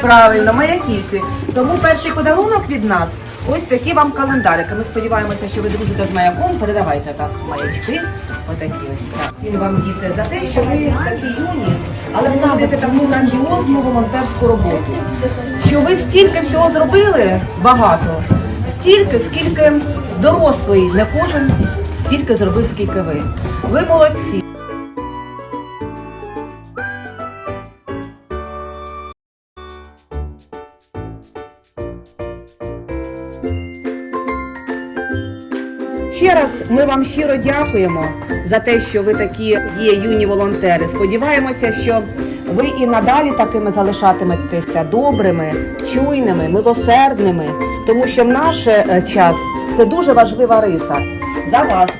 Правильно, маяківці. Тому перший подарунок від нас ось такі вам календарики. Ми сподіваємося, що ви дружите з маяком. Передавайте так маячки. Отакі ось так. Всім вам діти за те, що ви такі юні, але проводите таку грандіозну волонтерську роботу. Що ви стільки всього зробили багато, стільки, скільки дорослий, не кожен стільки зробив, скільки ви. Ви молодці. Ще раз ми вам щиро дякуємо за те, що ви такі є юні волонтери. Сподіваємося, що ви і надалі такими залишатиметеся добрими, чуйними, милосердними, тому що в наш е, час це дуже важлива риса. За вас,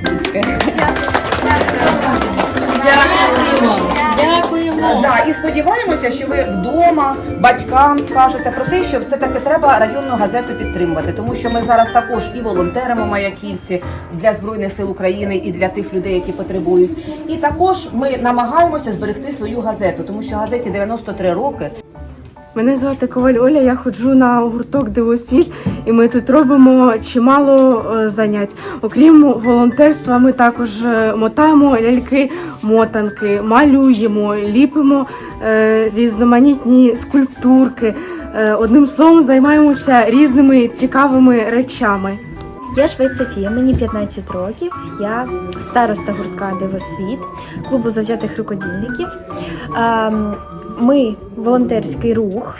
сподіваємося, що ви вдома батькам скажете про те, що все-таки треба районну газету підтримувати, тому що ми зараз також і волонтеримо маяківці для збройних сил України і для тих людей, які потребують. І також ми намагаємося зберегти свою газету, тому що газеті 93 роки. Мене звати Коваль Оля, я ходжу на гурток Дивосвіт, і ми тут робимо чимало е, занять. Окрім волонтерства, ми також е, мотаємо ляльки, мотанки, малюємо, ліпимо е, різноманітні скульптурки. Одним словом, займаємося різними цікавими речами. Я Швець Софія, мені 15 років. Я староста гуртка Дивосвіт, клубу завзятих рукодільників. Ми волонтерський рух.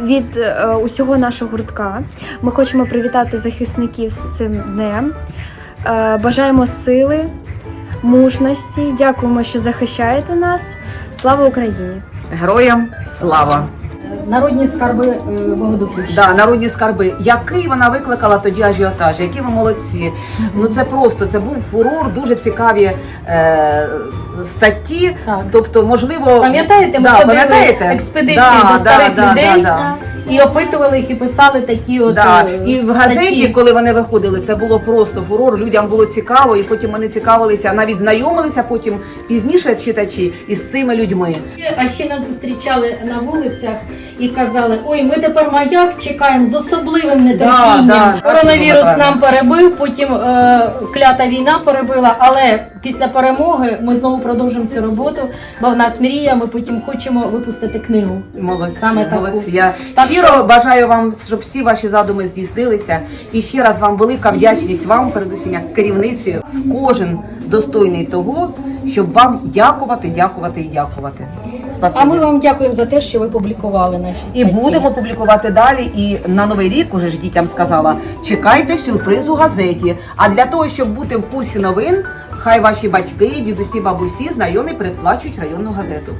Від е, усього нашого гуртка ми хочемо привітати захисників з цим днем. Е, Бажаємо сили, мужності. Дякуємо, що захищаєте нас. Слава Україні! Героям слава! Народні скарби е, Богодухівщини. Да, народні скарби. Який вона викликала тоді ажіотаж? Які ви молодці? Ну це просто це був фурор, дуже цікаві е, статті. Так. Тобто, можливо, Пам'ятаєте, ми да, ходили пам'ятаєте? експедиції Да, до старих да, людей да, да. І опитували їх і писали такі от Да. е, І в газеті, статті. коли вони виходили, це було просто фурор. Людям було цікаво, і потім вони цікавилися, навіть знайомилися потім пізніше читачі із цими людьми. А ще нас зустрічали на вулицях і казали: ой, ми тепер маяк чекаємо з особливим нетерпінням. Да, да, Коронавірус нам перебив, потім е, клята війна перебила. Але після перемоги ми знову продовжимо цю роботу, бо в нас мрія. Ми потім хочемо випустити книгу. Молодці, Саме таку. молодці. Я Так щиро що- бажаю вам, щоб всі ваші задуми здійснилися. І ще раз вам велика вдячність вам, передусім як керівниці. Кожен достойний того, щоб вам дякувати, дякувати і дякувати. Спасибі. А ми вам дякуємо за те, що ви публікували наші І будемо публікувати далі. І на новий рік уже ж дітям сказала: чекайте сюрприз у газеті. А для того, щоб бути в курсі новин, хай ваші батьки, дідусі, бабусі, знайомі передплачують районну газету.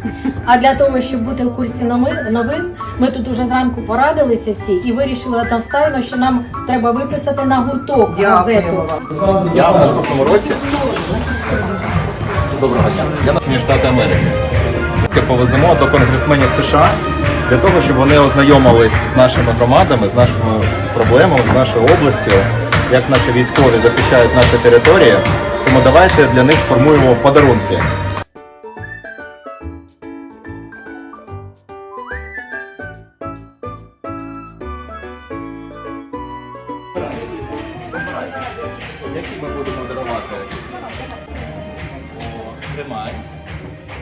А для того, щоб бути в курсі новин, ми тут уже зранку порадилися всі і вирішили одностайно, що нам треба виписати на гурток Дякуємо газету. вам. Я в наступному році. Доброго дня. Я на Штати Америки. Повеземо до конгресменів США для того, щоб вони ознайомились з нашими громадами, з нашими проблемами, з нашою областю, як наші військові захищають наші території. Тому давайте для них формуємо подарунки. Які ми будемо дарувати? Тримай.